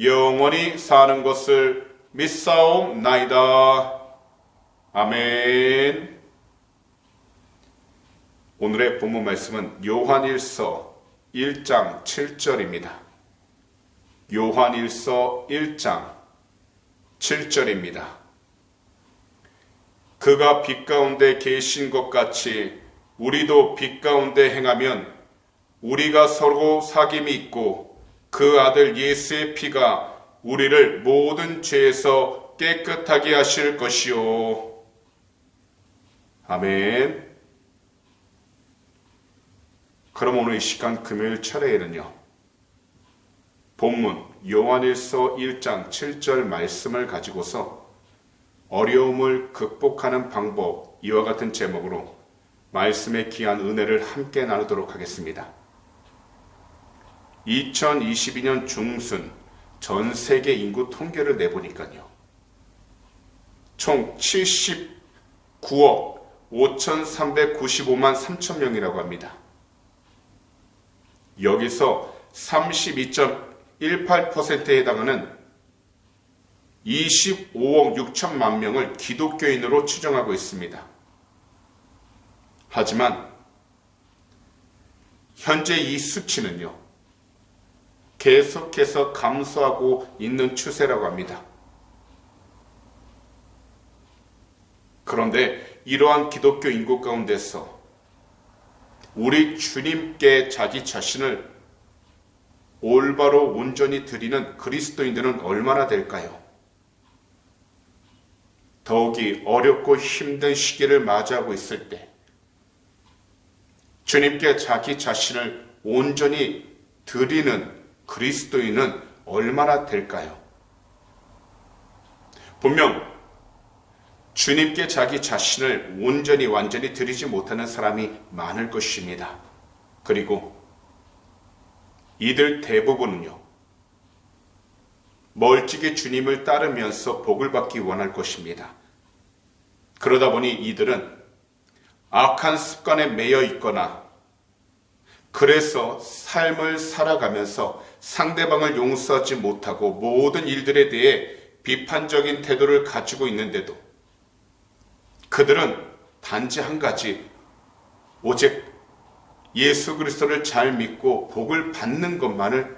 영원히 사는 것을 믿사옵나이다. 아멘. 오늘의 본문 말씀은 요한일서 1장 7절입니다. 요한일서 1장 7절입니다. 그가 빛 가운데 계신 것 같이 우리도 빛 가운데 행하면 우리가 서로 사귐이 있고 그 아들 예수의 피가 우리를 모든 죄에서 깨끗하게 하실 것이요. 아멘. 그럼 오늘 이 시간 금요일 철회에는요. 본문 요한일서 1장 7절 말씀을 가지고서 어려움을 극복하는 방법 이와 같은 제목으로 말씀의 귀한 은혜를 함께 나누도록 하겠습니다. 2022년 중순 전 세계 인구 통계를 내보니까요. 총 79억 5,395만 3천 명이라고 합니다. 여기서 32.18%에 해당하는 25억 6천만 명을 기독교인으로 추정하고 있습니다. 하지만 현재 이 수치는요, 계속해서 감소하고 있는 추세라고 합니다. 그런데 이러한 기독교 인구 가운데서 우리 주님께 자기 자신을 올바로 온전히 드리는 그리스도인들은 얼마나 될까요? 더욱이 어렵고 힘든 시기를 맞이하고 있을 때 주님께 자기 자신을 온전히 드리는 그리스도인은 얼마나 될까요? 분명 주님께 자기 자신을 온전히 완전히 드리지 못하는 사람이 많을 것입니다. 그리고 이들 대부분은요, 멀찍이 주님을 따르면서 복을 받기 원할 것입니다. 그러다 보니 이들은 악한 습관에 매여 있거나 그래서 삶을 살아가면서 상대방을 용서하지 못하고 모든 일들에 대해 비판적인 태도를 가지고 있는데도 그들은 단지 한 가지 오직 예수 그리스도를 잘 믿고 복을 받는 것만을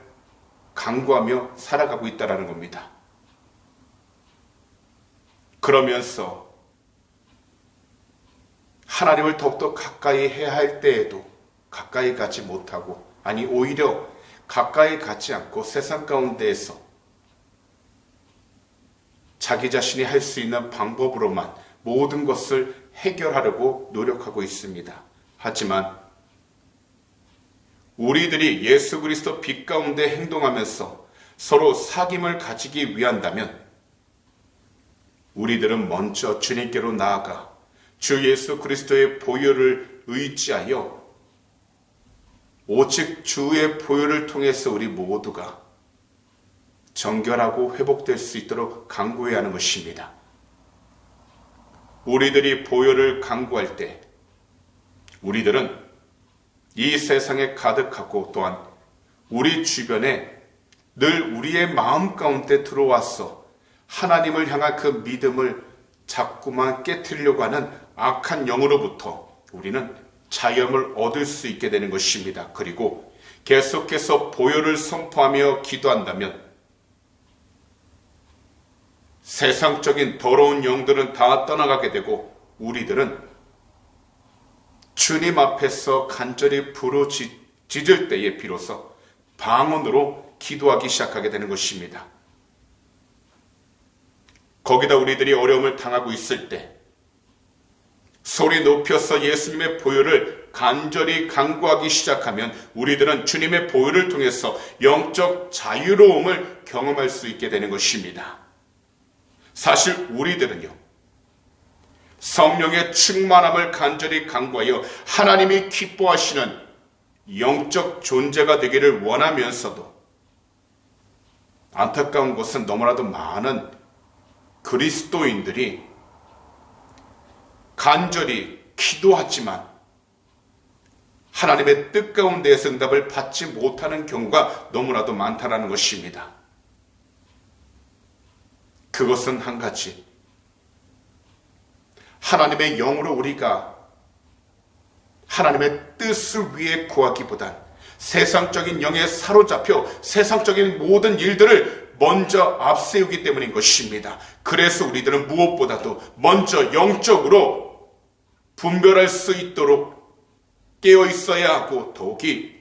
강구하며 살아가고 있다라는 겁니다. 그러면서 하나님을 더욱더 가까이 해야 할 때에도 가까이 가지 못하고 아니 오히려 가까이 가지 않고 세상 가운데에서 자기 자신이 할 수 있는 방법으로만 모든 것을 해결하려고 노력하고 있습니다. 하지만 우리들이 예수 그리스도 빛 가운데 행동하면서 서로 사귐을 가지기 위한다면 우리들은 먼저 주님께로 나아가 주 예수 그리스도의 보혈을 의지하여 오직 주의 보혈을 통해서 우리 모두가 정결하고 회복될 수 있도록 강구해야 하는 것입니다. 우리들이 보혈을 강구할 때 우리들은 이 세상에 가득하고 또한 우리 주변에 늘 우리의 마음 가운데 들어와서 하나님을 향한 그 믿음을 자꾸만 깨뜨리려고 하는 악한 영으로부터 우리는 자염을 얻을 수 있게 되는 것입니다. 그리고 계속해서 보혈을 선포하며 기도한다면 세상적인 더러운 영들은 다 떠나가게 되고 우리들은 주님 앞에서 간절히 부르짖을 때에 비로소 방언으로 기도하기 시작하게 되는 것입니다. 거기다 우리들이 어려움을 당하고 있을 때 소리 높여서 예수님의 보혈을 간절히 간구하기 시작하면 우리들은 주님의 보혈을 통해서 영적 자유로움을 경험할 수 있게 되는 것입니다. 사실 우리들은요, 성령의 충만함을 간절히 간구하여 하나님이 기뻐하시는 영적 존재가 되기를 원하면서도 안타까운 것은 너무나도 많은 그리스도인들이 간절히 기도하지만 하나님의 뜻 가운데에서 응답을 받지 못하는 경우가 너무나도 많다는 것입니다. 그것은 한 가지. 하나님의 영으로 우리가 하나님의 뜻을 위해 구하기보단 세상적인 영에 사로잡혀 세상적인 모든 일들을 먼저 앞세우기 때문인 것입니다. 그래서 우리들은 무엇보다도 먼저 영적으로 분별할 수 있도록 깨어 있어야 하고 더욱이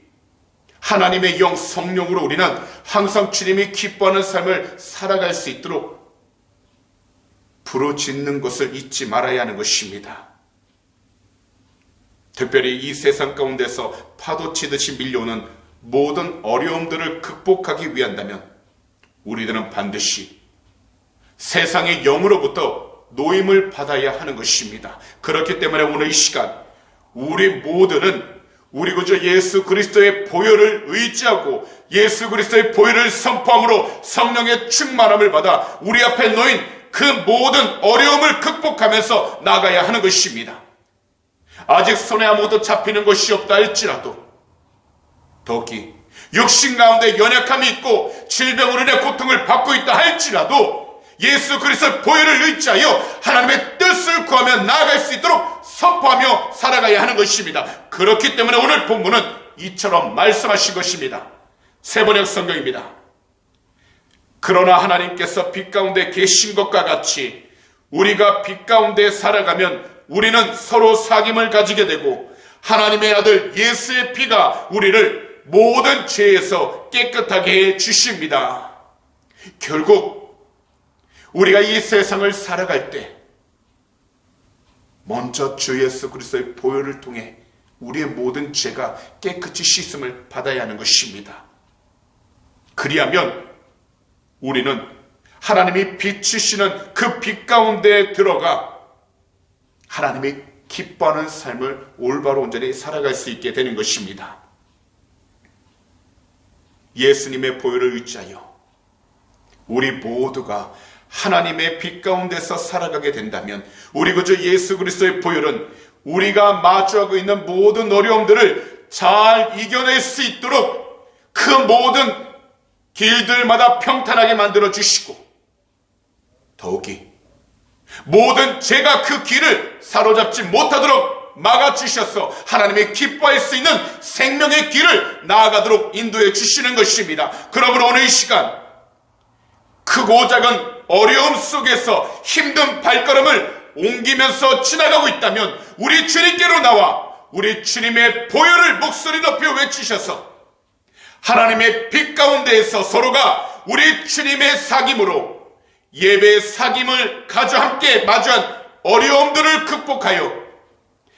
하나님의 영 성령으로 우리는 항상 주님이 기뻐하는 삶을 살아갈 수 있도록 부르짖는 것을 잊지 말아야 하는 것입니다. 특별히 이 세상 가운데서 파도 치듯이 밀려오는 모든 어려움들을 극복하기 위한다면 우리들은 반드시 세상의 영으로부터 노임을 받아야 하는 것입니다. 그렇기 때문에 오늘 이 시간 우리 모두는 우리 구주 예수 그리스도의 보혈을 의지하고 예수 그리스도의 보혈을 선포함으로 성령의 충만함을 받아 우리 앞에 놓인 그 모든 어려움을 극복하면서 나가야 하는 것입니다. 아직 손에 아무것도 잡히는 것이 없다 할지라도 더욱이 육신 가운데 연약함이 있고 질병으로 인해 고통을 받고 있다 할지라도 예수 그리스도의 보혈을 의지하여 하나님의 뜻을 구하며 나아갈 수 있도록 선포하며 살아가야 하는 것입니다. 그렇기 때문에 오늘 본문은 이처럼 말씀하신 것입니다. 세번역 성경입니다. 그러나 하나님께서 빛 가운데 계신 것과 같이 우리가 빛 가운데 살아가면 우리는 서로 사귐을 가지게 되고 하나님의 아들 예수의 피가 우리를 모든 죄에서 깨끗하게 해 주십니다. 결국 우리가 이 세상을 살아갈 때 먼저 주 예수 그리스도의 보혈을 통해 우리의 모든 죄가 깨끗이 씻음을 받아야 하는 것입니다. 그리하면 우리는 하나님이 비추시는 그 빛 가운데 들어가 하나님이 기뻐하는 삶을 올바로 온전히 살아갈 수 있게 되는 것입니다. 예수님의 보혈을 의지하여 우리 모두가 하나님의 빛 가운데서 살아가게 된다면 우리 그저 예수 그리스도의 보혈은 우리가 마주하고 있는 모든 어려움들을 잘 이겨낼 수 있도록 그 모든 길들마다 평탄하게 만들어 주시고 더욱이 모든 죄가 그 길을 사로잡지 못하도록 막아주셔서 하나님의 기뻐할 수 있는 생명의 길을 나아가도록 인도해 주시는 것입니다. 그러므로 오늘 이 시간 크고 작은 어려움 속에서 힘든 발걸음을 옮기면서 지나가고 있다면 우리 주님께로 나와 우리 주님의 보혈을 목소리 높여 외치셔서 하나님의 빛 가운데에서 서로가 우리 주님의 사귐으로 예배의 사귐을 가져 함께 마주한 어려움들을 극복하여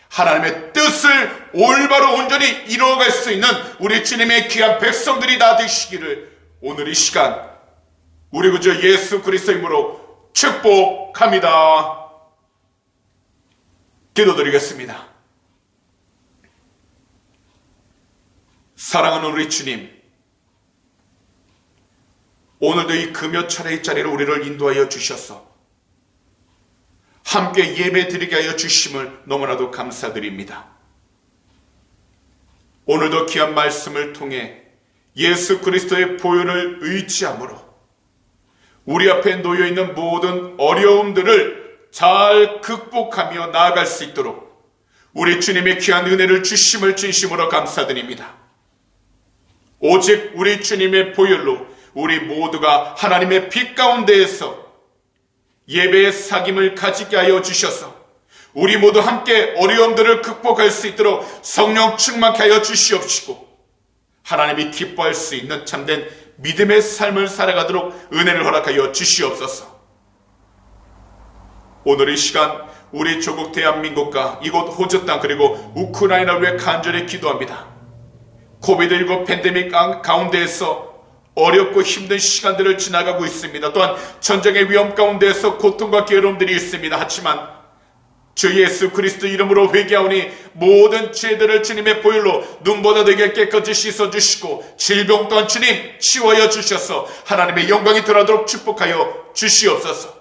하나님의 뜻을 올바로 온전히 이루어갈 수 있는 우리 주님의 귀한 백성들이 다 되시기를 오늘 이 시간 우리 구주 예수 그리스도 이름으로 축복합니다. 기도드리겠습니다. 사랑하는 우리 주님, 오늘도 이 금요 철의 자리로 우리를 인도하여 주셔서 함께 예배 드리게 하여 주심을 너무나도 감사드립니다. 오늘도 귀한 말씀을 통해 예수 그리스도의 보혈을 의지함으로 우리 앞에 놓여 있는 모든 어려움들을 잘 극복하며 나아갈 수 있도록 우리 주님의 귀한 은혜를 주심을 진심으로 감사드립니다. 오직 우리 주님의 보혈로 우리 모두가 하나님의 빛 가운데에서 예배의 사김을 가지게 하여 주셔서 우리 모두 함께 어려움들을 극복할 수 있도록 성령 충만케 하여 주시옵시고 하나님이 기뻐할 수 있는 참된 믿음의 삶을 살아가도록 은혜를 허락하여 주시옵소서. 오늘 이 시간 우리 조국 대한민국과 이곳 호주 땅 그리고 우크라이나를 위해 간절히 기도합니다. 코비드19 팬데믹 가- 가운데에서 어렵고 힘든 시간들을 지나가고 있습니다. 또한 전쟁의 위험 가운데에서 고통과 괴로움들이 있습니다. 하지만 주 예수 그리스도 이름으로 회개하오니 모든 죄들을 주님의 보혈로 눈보다 되게 깨끗이 씻어주시고 질병 또한 주님 치워여 주셔서 하나님의 영광이 드러나도록 축복하여 주시옵소서.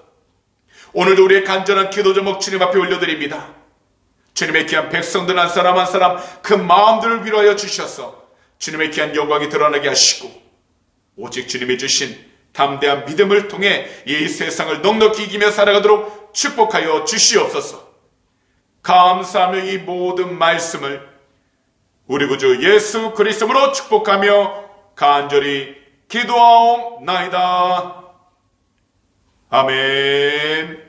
오늘도 우리의 간절한 기도 제목 주님 앞에 올려드립니다. 주님의 귀한 백성들 한 사람 한 사람 그 마음들을 위로하여 주셔서 주님의 귀한 영광이 드러나게 하시고 오직 주님이 주신 담대한 믿음을 통해 이 세상을 넉넉히 이기며 살아가도록 축복하여 주시옵소서. 감사하며 이 모든 말씀을 우리 구주 예수 그리스도로 축복하며 간절히 기도하옵나이다. 아멘.